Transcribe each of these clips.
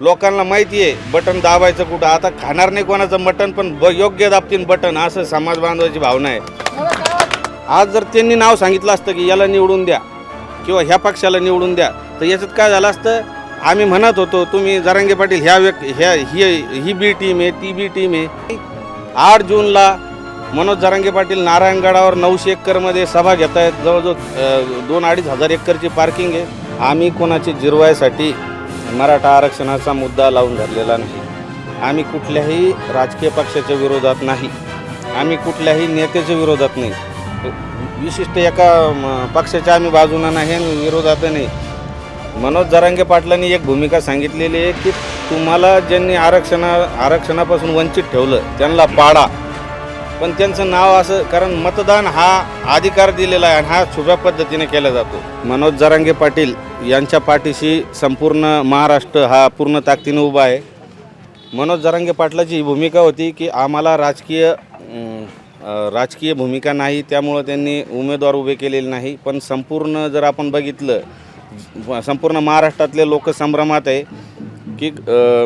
लोकांना माहिती आहे बटन दाबायचं कुठं? आता खाणार नाही कोणाचं बटन पण ब योग्य दाबतीन बटन असं समाज बांधवाची भावना आहे. आज जर त्यांनी नाव सांगितलं असतं की याला निवडून द्या किंवा ह्या पक्षाला निवडून द्या तर याच्यात काय झालं असतं? आम्ही म्हणत होतो तुम्ही जरांगे पाटील ह्या व्यक् ह्या ही ही बी टीम आहे ती बी टीम आहे. आठ जूनला मनोज जरांगे पाटील नारायणगडावर नऊशे एकरमध्ये सभा घेत आहेत जवळजवळ दोन अडीच हजार एकरची पार्किंग आहे. आम्ही कोणाची जिरवायसाठी मराठा आरक्षणाचा मुद्दा लावून धरलेला नाही. आम्ही कुठल्याही राजकीय पक्षाच्या विरोधात नाही. आम्ही कुठल्याही नेत्याच्या विरोधात नाही. विशिष्ट एका म, पक्षाच्या आम्ही बाजूनं नाही आणि विरोधात नाही. मनोज जरांगे पाटलांनी एक भूमिका सांगितलेली आहे की तुम्हाला ज्यांनी आरक्षणा आरक्षणापासून वंचित ठेवलं त्यांना पाडा. पण त्यांचं नाव असं कारण मतदान हा अधिकार दिलेला आहे आणि हा छुप्या पद्धतीने केला जातो. मनोज जरांगे पाटील यांच्या पाठीशी संपूर्ण महाराष्ट्र हा पूर्ण ताकदीने उभा आहे. मनोज जरांगे पाटलाची ही भूमिका होती की आम्हाला राजकीय राजकीय भूमिका नाही त्यामुळं त्यांनी उमेदवार उभे केलेले नाही. पण संपूर्ण जर आपण बघितलं संपूर्ण महाराष्ट्रातले लोक संभ्रमात आहे की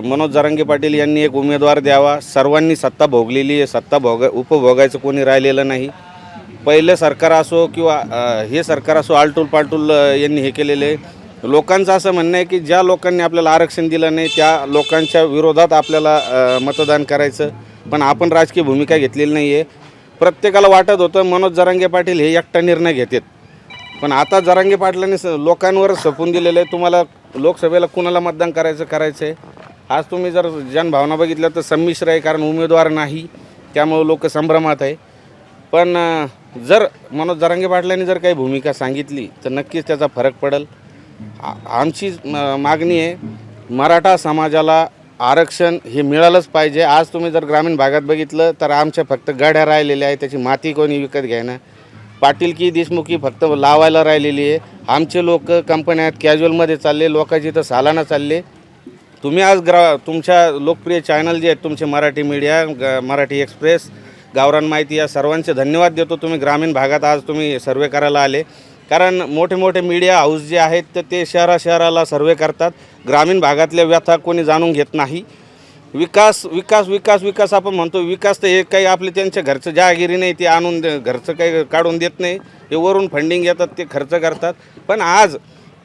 मनोज जरांगे पाटील यांनी एक उमेदवार द्यावा. सर्वांनी सत्ता भोगलेली आहे. सत्ता भोग उपभोगायचं कोणी राहिलेलं नाही. पहिलं सरकार असो किंवा हे सरकार असो आलटूल पालटूल यांनी हे केलेले आहे. लोकांचं असं म्हणणं आहे की ज्या लोकांनी आपल्याला आरक्षण दिलं नाही त्या लोकांच्या विरोधात आपल्याला मतदान करायचं. पण आपण राजकीय भूमिका घेतलेली नाही आहे प्रत्येकाला वाटत होतं मनोज जरांगे पाटील हे एकटा निर्णय घेतात. पण आता जरांगे पाटलांनी स लोकांवर सपून दिलेलं आहे. तुम्हाला लोकसभेला कुणाला मतदान करायचं करायचं आहे आज तुम्ही जर जनभावना बघितल्या तर संमिश्र आहे कारण उमेदवार नाही त्यामुळं लोक संभ्रमात आहे. पण जर मनोज जरांगे पाटलांनी जर काही भूमिका सांगितली तर नक्कीच त्याचा फरक पडेल. आमची म- मागणी आहे मराठा समाजाला आरक्षण हे मिळालंच पाहिजे. आज तुम्ही जर ग्रामीण भागात बघितलं तर आमच्या फक्त गाड्या राहिलेल्या आहे त्याची माती कोणी विकत घ्यायना पाटीलकी देशमुखी फक्त लावायला राहिलेली आहे. आमचे लोक कंपन्या आहेत कॅज्युअलमध्ये चालले लोकांची तर सालाना चालले. तुम्ही आज ग्रा तुमच्या लोकप्रिय चॅनल जे आहेत तुमचे मराठी मीडिया ग- मराठी एक्सप्रेस गावरान माहिती या सर्वांचे धन्यवाद देतो. तुम्ही ग्रामीण भागात आज तुम्ही सर्वे करायला आले. कारण मोठे मोठे मीडिया हाऊस जे आहेत तर ते शहरा शहराला सर्वे करतात. ग्रामीण भागातल्या व्यथा कोणी जाणून घेत नाही. विकास विकास विकास विकास आपण म्हणतो. विकास तर हे काही आपले त्यांच्या घरचं जहागिरी नाही ते आणून दे- घरचं काही काढून देत नाही. हे वरून फंडिंग येतात ते खर्च करतात. पण आज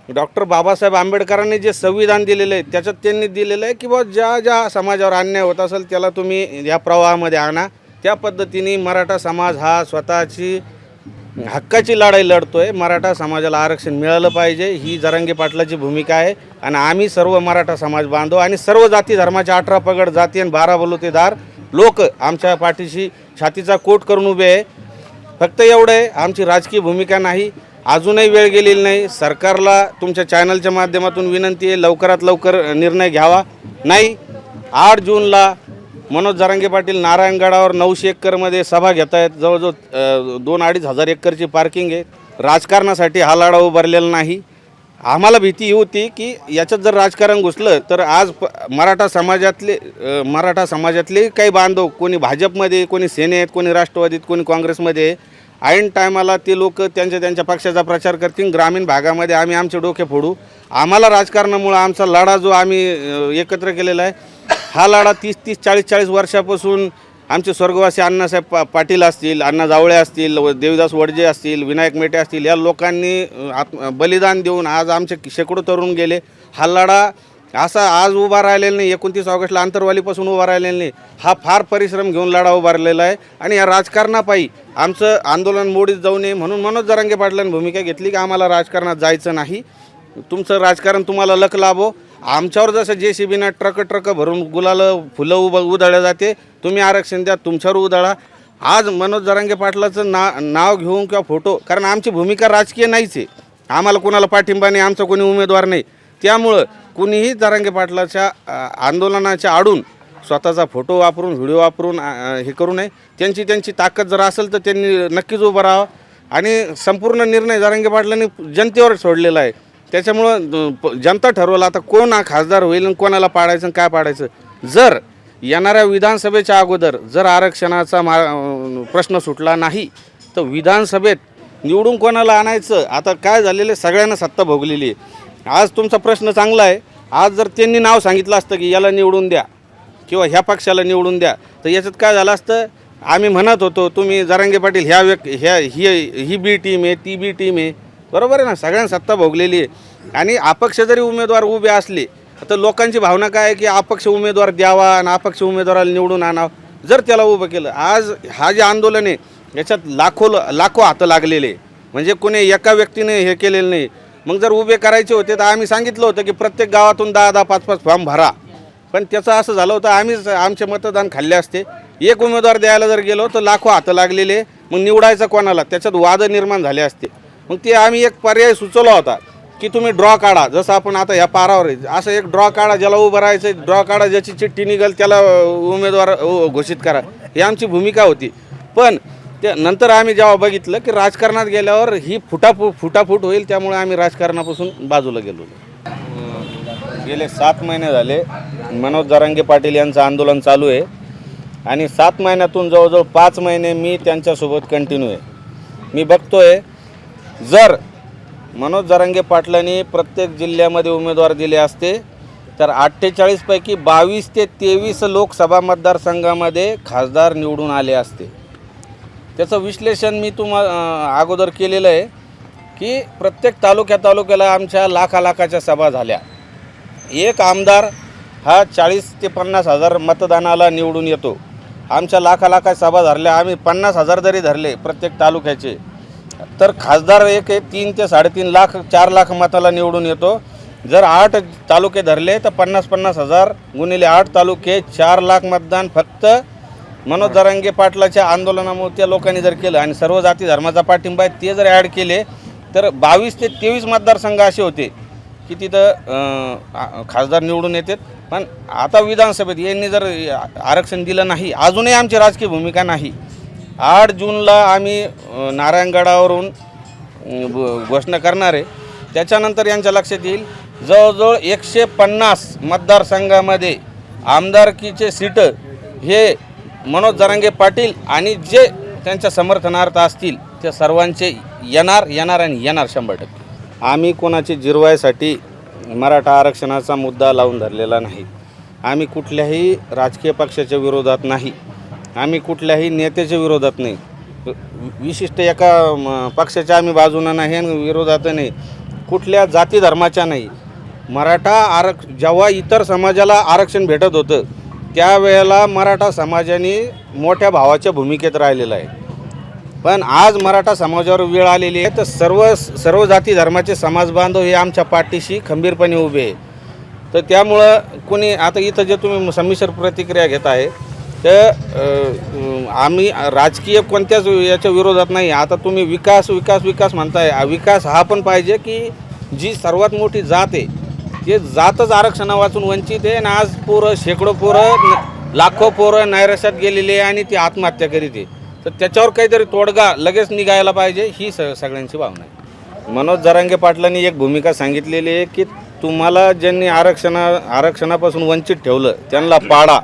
डॉक्टर बाबासाहेब आंबेडकरांनी जे संविधान दिलेलं आहे त्याच्यात त्यांनी दिलेलं आहे की बा ज्या ज्या समाजावर अन्याय होत असेल त्याला तुम्ही या प्रवाहामध्ये आणा. त्या पद्धतीने मराठा समाज हा स्वतःची हक्काची लढाई लढतोय. मराठा समाजाला आरक्षण मिळालं पाहिजे. ही जरांगे पाटलाची भूमिका आहे. आणि आम्ही सर्व मराठा समाज बांधव आणि सर्व जाती धर्माच्या अठरा पगड जाती आणि बारा बलुतेदार लोक आमच्या पाठीशी छातीचा कोट करून उभे आहे. फक्त एवढं आहे आमची राजकीय भूमिका नाही. अजूनही वेळ गेलेली नाही. सरकारला तुमच्या चॅनलच्या माध्यमातून विनंती आहे लवकरात लवकर निर्णय घ्यावा. नाही आठ जूनला मनोज जरांगे पाटील नारायणगडावर नऊशे एकरमध्ये सभा घेत आहेत. जवळजवळ दोन अडीच हजार एकरची पार्किंग आहे. राजकारणासाठी हा लढा उभारलेला नाही. आम्हाला भीती ही होती की याच्यात जर राजकारण घुसलं तर आज प मराठा समाजातले मराठा समाजातले काही बांधव कोणी भाजपमध्ये कोणी सेनेत कोणी राष्ट्रवादीत कोणी काँग्रेसमध्ये आहे. ऐन टायमाला ते लोक त्यांच्या त्यांच्या पक्षाचा प्रचार करतील. ग्रामीण भागामध्ये आम्ही आमचे डोके फोडू. आम्हाला राजकारणामुळं आमचा लढा जो आम्ही एकत्र केलेला आहे हा लढा तीस तीस चाळीस चाळीस वर्षापासून आमचे स्वर्गवासी अण्णासाहेब पा पाटील असतील अण्णा जावळे असतील देवदास वडजे असतील विनायक मेटे असतील या लोकांनी आत्म बलिदान देऊन आज आमचे शेकडो तरुण गेले. हा लढा असा आज उभा राहिलेला नाही एकोणतीस ऑगस्टला आंतरवालीपासून उभा राहिलेला नाही. हा फार परिश्रम घेऊन लढा उभारलेला आहे. आणि या राजकारणापायी आमचं आंदोलन मोडीत जाऊ नये म्हणून मनोज जरांगे पाटलांनी भूमिका घेतली की आम्हाला राजकारणात जायचं नाही. तुमचं राजकारण तुम्हाला लक लाभो. आमच्यावर जसं जे सी बीनं ट्रक ट्रक भरून गुलालं फुलं उब उधळल्या जाते तुम्ही आरक्षण द्या तुमच्यावर उधळा. आज मनोज जरांगे पाटलाचं ना नाव घेऊन किंवा फोटो कारण आमची भूमिका राजकीय नाहीच आहे. आम्हाला कोणाला पाठिंबा नाही आमचा कोणी उमेदवार नाही. त्यामुळं कुणीही जरांगे पाटलाच्या आंदोलनाच्या आडून स्वतःचा फोटो वापरून व्हिडिओ वापरून हे करू नये. त्यांची त्यांची ताकद जर असेल तर त्यांनी नक्कीच उभं राहावं. आणि संपूर्ण निर्णय जरांगे पाटलांनी जनतेवर सोडलेला आहे. त्याच्यामुळं प- जनता ठरवलं आता कोण हा खासदार होईल आणि कोणाला पाडायचं आणि काय पाडायचं. जर येणाऱ्या विधानसभेच्या अगोदर जर आरक्षणाचा मा अं, प्रश्न सुटला नाही तर विधानसभेत निवडून कोणाला आणायचं? आता काय झालेलं आहे? सगळ्यांना सत्ता भोगलेली आहे. आज तुमचा प्रश्न चांगला आहे. आज जर त्यांनी नाव सांगितलं असतं की याला निवडून द्या किंवा ह्या पक्षाला निवडून द्या तर याच्यात काय झालं असतं? आम्ही म्हणत होतो तुम्ही जरांगे पाटील ह्या व्यक् ह्या ही ही बी टीम आहे ती बी टीम आहे. बरोबर आहे ना? सगळ्यांना सत्ता भोगलेली आहे. आणि अपक्ष जरी उमेदवार उभे असले तर लोकांची भावना काय आहे की अपक्ष उमेदवार द्यावा आणि अपक्ष उमेदवाराला निवडून आणावं? जर त्याला उभं केलं आज हा जे आंदोलन आहे याच्यात लाखो लाखो हातं लागलेले. म्हणजे कोणी एका व्यक्तीने हे केलेलं नाही. मग जर उभे करायचे होते तर आम्ही सांगितलं होतं की प्रत्येक गावातून दहा दहा पाच पाच फॉर्म भरा. पण त्याचं असं झालं होतं आम्हीच आमचे मतदान खाल्ले असते. एक उमेदवार द्यायला जर गेलो तर लाखो हातं लागलेले. मग निवडायचं कोणाला? त्याच्यात वाद निर्माण झाले असते. मग ते आम्ही एक पर्याय सुचवला होता की तुम्ही ड्रॉ काढा. जसं आपण आता ह्या पारावर आहे असं एक ड्रॉ काढा ज्याला उभं राहायचं ड्रॉ काढा ज्याची चिठ्ठी निघेल त्याला उमेदवार घोषित करा. ही आमची भूमिका होती. पण त्या नंतर आम्ही जेव्हा बघितलं की राजकारणात गेल्यावर ही फुटाफूट फुटाफूट होईल त्यामुळे आम्ही राजकारणापासून बाजूला गेलो. गेले सात महिने झाले. मनोज जरांगे पाटील यांचं आंदोलन चालू आहे. आणि सात महिन्यातून जवळजवळ पाच महिने मी त्यांच्यासोबत कंटिन्यू आहे. मी बघतोय जर मनोज जरांगे पाटलांनी प्रत्येक जिल्ह्यामध्ये उमेदवार दिले असते तर अठ्ठेचाळीसपैकी बावीस ते तेवीस लोकसभा मतदारसंघामध्ये खासदार निवडून आले असते. त्याचं विश्लेषण मी तुम्हा अगोदर केलेलं आहे की प्रत्येक तालुक्या तालुक्याला आमच्या लाखा लाखाच्या सभा झाल्या. एक आमदार हा चाळीस ते पन्नास हजार मतदानाला निवडून येतो. आमच्या लाखा लाखा सभा धरल्या आम्ही पन्नास हजार जरी धरले प्रत्येक तालुक्याचे तर खासदार एक तीन ते साडेतीन लाख चार लाख मताला निवडून येतो. जर आठ तालुके धरले तर पन्नास पन्नास हजार गुणिले आठ तालुके चार लाख मतदान फक्त मनोज जरांगे पाटलाच्या आंदोलनामुळे त्या लोकांनी जर केलं आणि सर्व जाती धर्माचा पाठिंबा आहे ते जर ॲड केले तर बावीस ते तेवीस मतदारसंघ असे होते की तिथं खासदार निवडून येतात. पण आता विधानसभेत यांनी जर आरक्षण दिलं नाही अजूनही आमची राजकीय भूमिका नाही. आठ जूनला आम्ही नारायणगडावरून घोषणा करणार आहे. त्याच्यानंतर यांच्या लक्षात येईल जवळजवळ एकशे पन्नास मतदारसंघामध्ये आमदारकीचे सीटं हे मनोज जरांगे पाटील आणि जे त्यांच्या समर्थनार्थ असतील त्या सर्वांचे येणार येणार आणि येणार शंभर टक्के. आम्ही कोणाची जिरवायसाठी मराठा आरक्षणाचा मुद्दा लावून धरलेला नाही. आम्ही कुठल्याही राजकीय पक्षाच्या विरोधात नाही. आम्ही कुठल्याही नेत्याच्या विरोधात नाही. वि- विशिष्ट एका पक्षाच्या आम्ही बाजूनं नाही आणि विरोधात नाही. कुठल्या जाती धर्माच्या नाही. मराठा आरक्ष जेव्हा इतर समाजाला आरक्षण भेटत होतं त्यावेळेला मराठा समाजाने मोठ्या भावाच्या भूमिकेत राहिलेलं आहे. पण आज मराठा समाजावर वेळ आलेली आहे तर सर्व सर्व जाती धर्माचे समाज बांधव हे आमच्या पाठीशी खंबीरपणे उभे आहे. तर त्यामुळं कोणी आता इथं जे तुम्ही संमिश्र प्रतिक्रिया घेत आहे तर आम्ही राजकीय कोणत्याच याच्या विरोधात नाही. आता तुम्ही विकास विकास विकास म्हणताय. विकास हा पण पाहिजे की जी सर्वात मोठी जात आहे ते जातच आरक्षणा वाचून वंचित आहे. आणि आज पोरं शेकडो पोरं न- लाखो पोरं नैराश्यात गेलेली आहे आणि ती आत्महत्या करीत आहे. तर त्याच्यावर काहीतरी तोडगा लगेच निघायला पाहिजे ही स सगळ्यांची भावना आहे. मनोज जरांगे पाटलांनी एक भूमिका सांगितलेली आहे की तुम्हाला ज्यांनी आरक्षणा आरक्षणापासून वंचित ठेवलं त्यांना पाडा.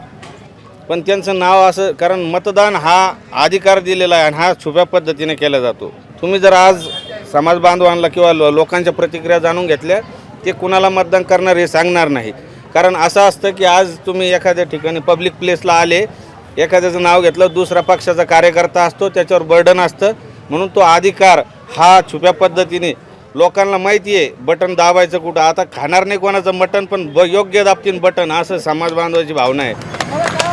पण त्यांचं नाव असं कारण मतदान हा अधिकार दिलेला आहे आणि हा छुप्या पद्धतीने केला जातो. तुम्ही जर आज समाज बांधवांना किंवा लो- लोकांच्या प्रतिक्रिया जाणून घेतल्या ते कुणाला मतदान करणार हे सांगणार नाही. कारण असं असतं की आज तुम्ही एखाद्या ठिकाणी पब्लिक प्लेसला आले एखाद्याचं नाव घेतलं दुसऱ्या पक्षाचा कार्यकर्ता असतो त्याच्यावर बर्डन असतं. म्हणून तो अधिकार हा छुप्या पद्धतीने लोकांना माहिती आहे बटन दाबायचं कुठं आता खाणार नाही कोणाचं मटन पण ब योग्य दाबतीन बटन असं समाज बांधवाची भावना आहे.